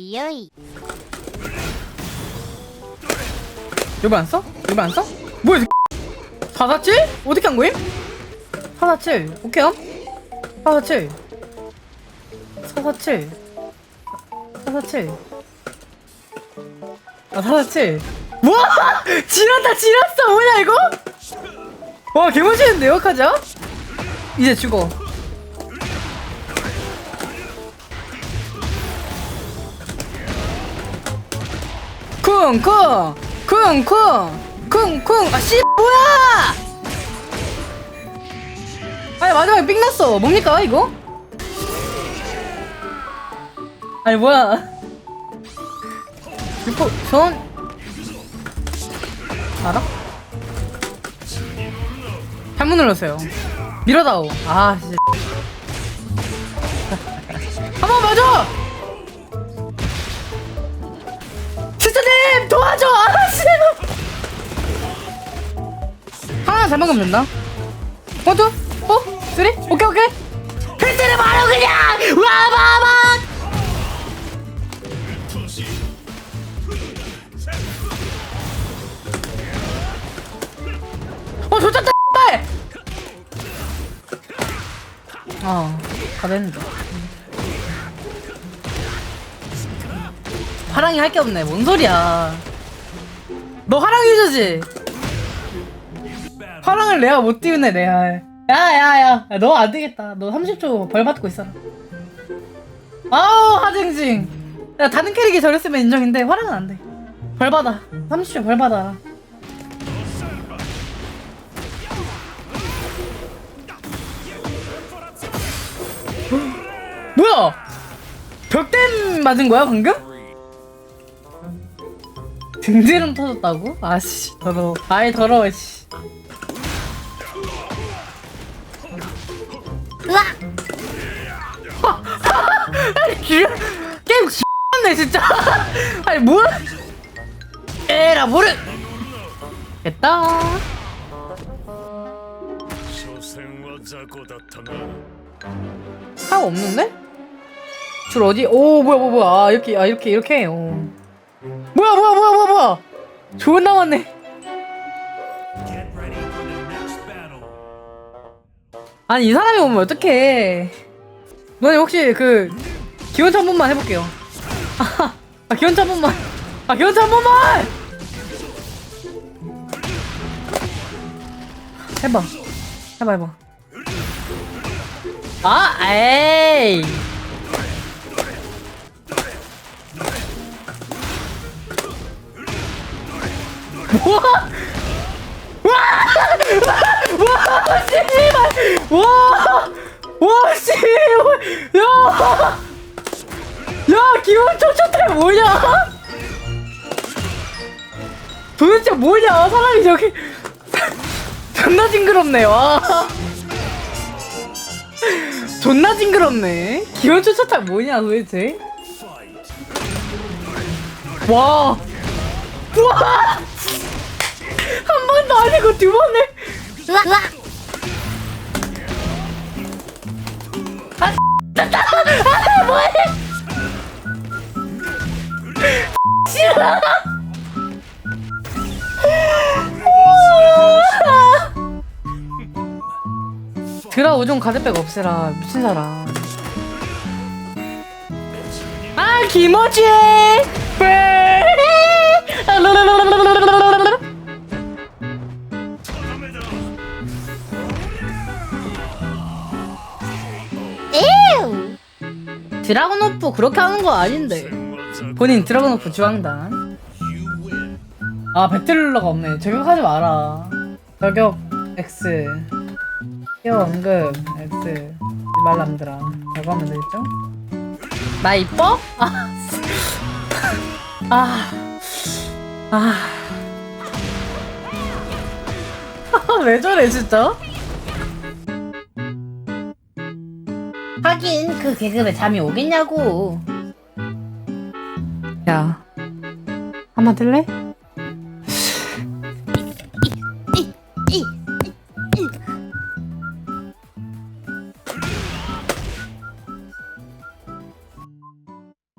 이어이 여기 안 써? 여기 안 써? 뭐야? 이 사사칠? 어떻게 한 거임? 사사칠. 오케이 함? 사사칠. 사사칠. 사사칠. 아 사사칠. 와! 지렸다 지렸어 뭐냐 이거? 와 개멋있는데요 카자? 이제 죽어. 쿵쿵 쿵쿵 쿵쿵. 아씨 뭐야? 아니 마지막에 삥 났어. 뭡니까 이거? 아니 뭐야? 유포 손 알아? 잘못 눌렀어요. 밀어다오. 아 진짜 하나 잘못 감는다 원투 어 쓰리 오케이 오케이 필수를 바로 그냥 와봐봐 어 좋겠다 발 어, 다 됐는데. 화랑이 할 게 없네. 뭔 소리야. 너 화랑 유저지? 화랑을 내가 못 띄우네, 내가. 야, 야, 야. 너 안 되겠다. 너 30초 벌 받고 있어라. 아우, 하징징. 야, 다른 캐릭이 저랬으면 인정인데, 화랑은 안 돼. 벌 받아. 30초 벌 받아. 뭐야? 벽댐 맞은 거야 방금? 등지름 터졌다고? 아씨 더러워 아이 더러워 씨 아니 기 게임 X네 진짜 아니 뭐야 에라 모르 됐다 所詮は雑魚だったな 사람 없는데? 줄 어디? 오 뭐야 뭐야 뭐야 아 이렇게 아 이렇게 이렇게 어. 뭐야 뭐야 뭐야 뭐야 뭐야 좋은 나왔네 Get ready for the next battle 아니 이 사람이 오면 어떡해 너네 혹시 그 기원차 한 번만 해볼게요. 아, 아 기원차 한 번만. 아 기원차 한 번만! 해봐. 해봐 해봐. 아 에이. 뭐야 와! 씨발! 와 와 씨발! 야 야 기본 초초태 뭐냐? 도대체 뭐냐? 사람이 저기 존나 징그럽네. 와. 존나 징그럽네. 기본 초초태 뭐냐 도대체? 와. 우와. 한 번도 아니고 두 번을. 으악 으악 드라 오종 가드백 없애라 미친 사람. 아 김어지! 드라곤 오프 그렇게 하는 거 아닌데. 본인 오프 주황단. 아 배틀러가 없네. 저격하지 마라. 저격 X. 뛰어 언급 X 말람들아. 저거 하면 되겠죠? 나 이뻐? 아, 아, 아. 왜 저래 진짜? 하긴 그 계급에 잠이 오겠냐고 야, 한번 들래? 이, 이, 이, 이.